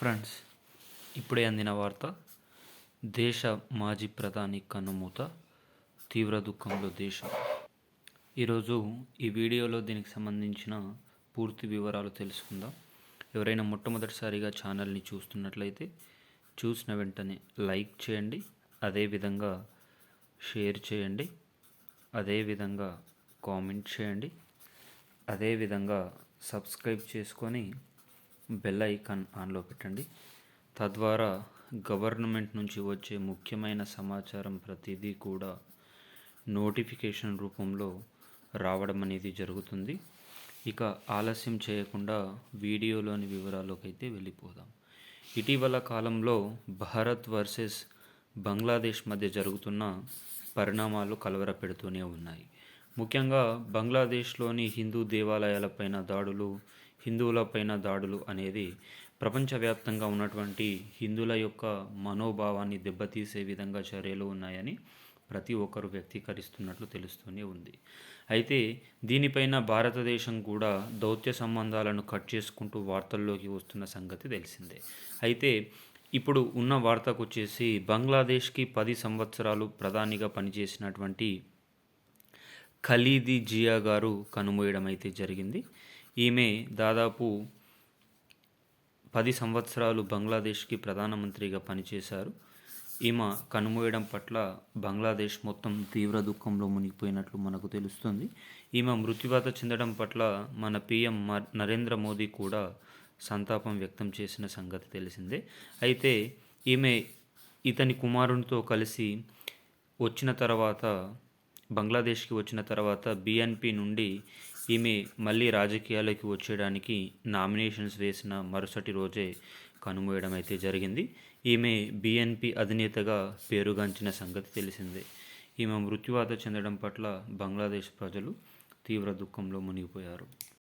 Friends ఇప్పుడే అందిన వార్త దేశ మాజీ ప్రధాని కన్నుమూత తీవ్ర దుఃఖంలో దేశం. ఈరోజు ఈ వీడియోలో దీనికి సంబంధించిన పూర్తి వివరాలు తెలుసుకుందాం. ఎవరైనా మొట్టమొదటిసారిగా ఛానల్ని చూస్తున్నట్లయితే చూసిన వెంటనే లైక్ చేయండి అదేవిధంగా షేర్ చేయండి అదేవిధంగా కామెంట్ చేయండి అదేవిధంగా సబ్స్క్రైబ్ చేసుకొని బెల్ ఐకాన్ ఆన్లో పెట్టండి. తద్వారా గవర్నమెంట్ నుంచి వచ్చే ముఖ్యమైన సమాచారం ప్రతిదీ కూడా నోటిఫికేషన్ రూపంలో రావడం అనేది జరుగుతుంది. ఇక ఆలస్యం చేయకుండా వీడియోలోని వివరాల్లోకి అయితే వెళ్ళిపోదాం. ఇటీవల కాలంలో భారత్ వర్సెస్ బంగ్లాదేశ్ మధ్య జరుగుతున్న పరిణామాలు కలవరపెడుతూనే ఉన్నాయి. ముఖ్యంగా బంగ్లాదేశ్లోని హిందూ దేవాలయాలపైన దాడులు హిందువులపైన దాడులు అనేది ప్రపంచవ్యాప్తంగా ఉన్నటువంటి హిందువుల యొక్క మనోభావాన్ని దెబ్బతీసే విధంగా చర్యలు ఉన్నాయని ప్రతి ఒక్కరు వ్యక్తీకరిస్తున్నట్లు తెలుస్తూనే ఉంది. అయితే దీనిపైన భారతదేశం కూడా దౌత్య సంబంధాలను కట్ చేసుకుంటూ వార్తల్లోకి వస్తున్న సంగతి తెలిసిందే. అయితే ఇప్పుడు ఉన్న వార్తకు వచ్చేసి బంగ్లాదేశ్కి పది సంవత్సరాలు ప్రధానిగా పనిచేసినటువంటి ఖలీదీ జియా గారు కనుమూయడం అయితే జరిగింది. ఈమె దాదాపు పది సంవత్సరాలు బంగ్లాదేశ్కి ప్రధానమంత్రిగా పనిచేశారు. ఈమె కనుమూయడం పట్ల బంగ్లాదేశ్ మొత్తం తీవ్ర దుఃఖంలో మునిగిపోయినట్లు మనకు తెలుస్తుంది. ఈమె మృత్యువాత చెందడం పట్ల మన పిఎం నరేంద్ర మోదీ కూడా సంతాపం వ్యక్తం చేసిన సంగతి తెలిసిందే. అయితే ఈమె ఇతని కుమారునితో కలిసి వచ్చిన తర్వాత బంగ్లాదేశ్కి వచ్చిన తర్వాత బీఎన్పీ నుండి ఈమె మళ్ళీ రాజకీయాలకి వచ్చేయడానికి నామినేషన్స్ వేసిన మరుసటి రోజే కనుమూయడం అయితే జరిగింది. ఈమె బీఎన్పీ అధినేతగా పేరుగాంచిన సంగతి తెలిసిందే. ఈమె మృత్యువాత చెందడం పట్ల బంగ్లాదేశ్ ప్రజలు తీవ్ర దుఃఖంలో మునిగిపోయారు.